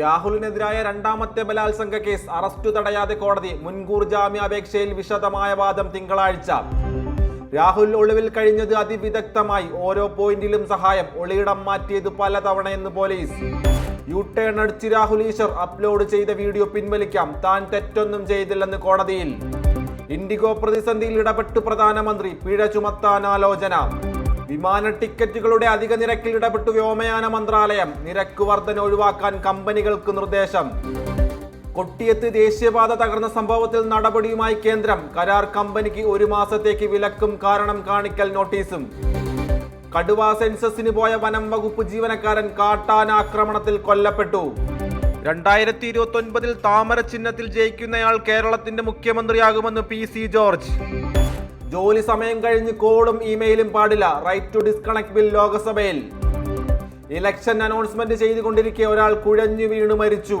രാഹുലിനെതിരായ രണ്ടാമത്തെ ബലാത്സംഗ case arrest തടയാതെ കോടതി മുൻകൂർ ജാമ്യാപേക്ഷയിൽ വിശദമായ വാദം തിങ്കളാഴ്ച. രാഹുൽ ഒളിവിൽ കഴിഞ്ഞത് അതിവിദഗ്ധമായി. ഓരോ പോയിന്റിലും സഹായം. ഒളിയിടം മാറ്റിയത് പലതവണയെന്ന് പോലീസ്. യു ടേൺ അടിച്ച് രാഹുൽ ഈശ്വർ അപ്ലോഡ് ചെയ്ത വീഡിയോ പിൻവലിക്കാം. താൻ തെറ്റൊന്നും ചെയ്തില്ലെന്ന് കോടതിയിൽ. ഇൻഡിഗോ പ്രതിസന്ധിയിൽ ഇടപെട്ട് പ്രധാനമന്ത്രി. പിഴ ചുമത്താൻ ആലോചന. വിമാന ടിക്കറ്റുകളുടെ അധിക നിരക്കിൽ ഇടപെട്ടു വ്യോമയാന മന്ത്രാലയം. നിരക്ക് വർധന ഒഴിവാക്കാൻ കമ്പനികൾക്ക് നിർദ്ദേശം. കൊട്ടിയത്ത് ദേശീയപാത തകർന്ന സംഭവത്തിൽ നടപടിയുമായി കേന്ദ്രം. കരാർ കമ്പനിക്ക് ഒരു മാസത്തേക്ക് വിലക്കും കാരണം കാണിക്കൽ നോട്ടീസും. കടുവ സെൻസസിന് പോയ വനം വകുപ്പ് ജീവനക്കാരൻ കാട്ടാനാക്രമണത്തിൽ കൊല്ലപ്പെട്ടു. രണ്ടായിരത്തി ഇരുപത്തി ഒൻപതിൽ താമര ചിഹ്നത്തിൽ ജയിക്കുന്നയാൾ കേരളത്തിന്റെ മുഖ്യമന്ത്രിയാകുമെന്ന് പി സി ജോർജ്. ജോലി സമയം കഴിഞ്ഞ് കോളും ഇമെയിലും പാടില്ല. റൈറ്റ് ടു ഡിസ്കണക്ട് ബിൽ ലോകസഭയിൽ. ഇലക്ഷൻ അനൗൺസ്മെന്റ് ചെയ്തുകൊണ്ടിരിക്കെ ഒരാൾ കുഴഞ്ഞു വീണു മരിച്ചു.